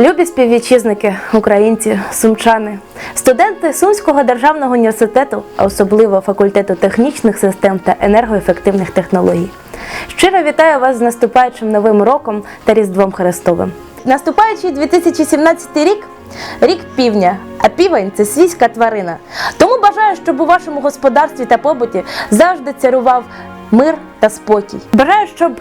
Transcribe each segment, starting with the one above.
Любі співвітчизники, українці, сумчани, студенти Сумського державного університету, а особливо факультету технічних систем та енергоефективних технологій. Щиро вітаю вас з наступаючим новим роком та Різдвом Христовим. Наступаючий 2017 рік рік півня, а півень це свійська тварина. Тому бажаю, щоб у вашому господарстві та побуті завжди царював мир та спокій. Бажаю, щоб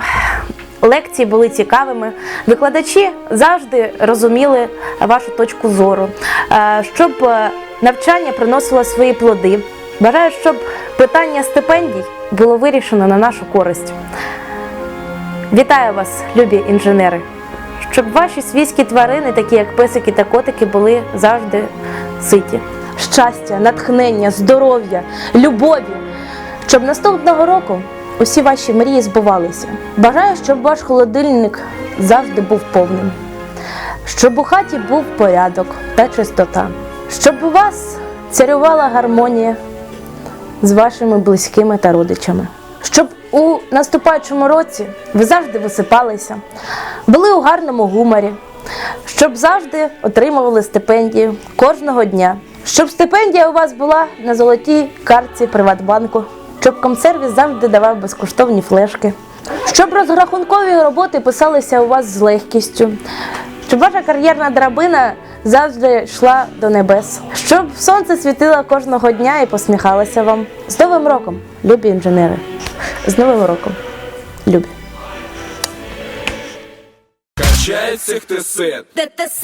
лекції були цікавими, викладачі завжди розуміли вашу точку зору, е, щоб е, навчання приносило свої плоди. Бажаю, щоб питання стипендій було вирішено на нашу користь. Вітаю вас, любі інженери! Щоб ваші свійські тварини, такі як песики та котики, були завжди ситі. Щастя, натхнення, здоров'я, любові. Щоб наступного року усі ваші мрії збувалися. Бажаю, щоб ваш холодильник завжди був повним, щоб у хаті був порядок та чистота, щоб у вас царювала гармонія з вашими близькими та родичами. Щоб у наступаючому році ви завжди висипалися, були у гарному гуморі, щоб завжди отримували стипендію кожного дня, щоб стипендія у вас була на золотій картці Приватбанку, щоб комсервіс завжди давав безкоштовні флешки, щоб розрахункові роботи писалися у вас з легкістю, щоб ваша кар'єрна драбина завжди йшла до небес, щоб сонце світило кожного дня і посміхалося вам. З Новим роком, любі інженери! З Новим роком, любі! Ты ТТС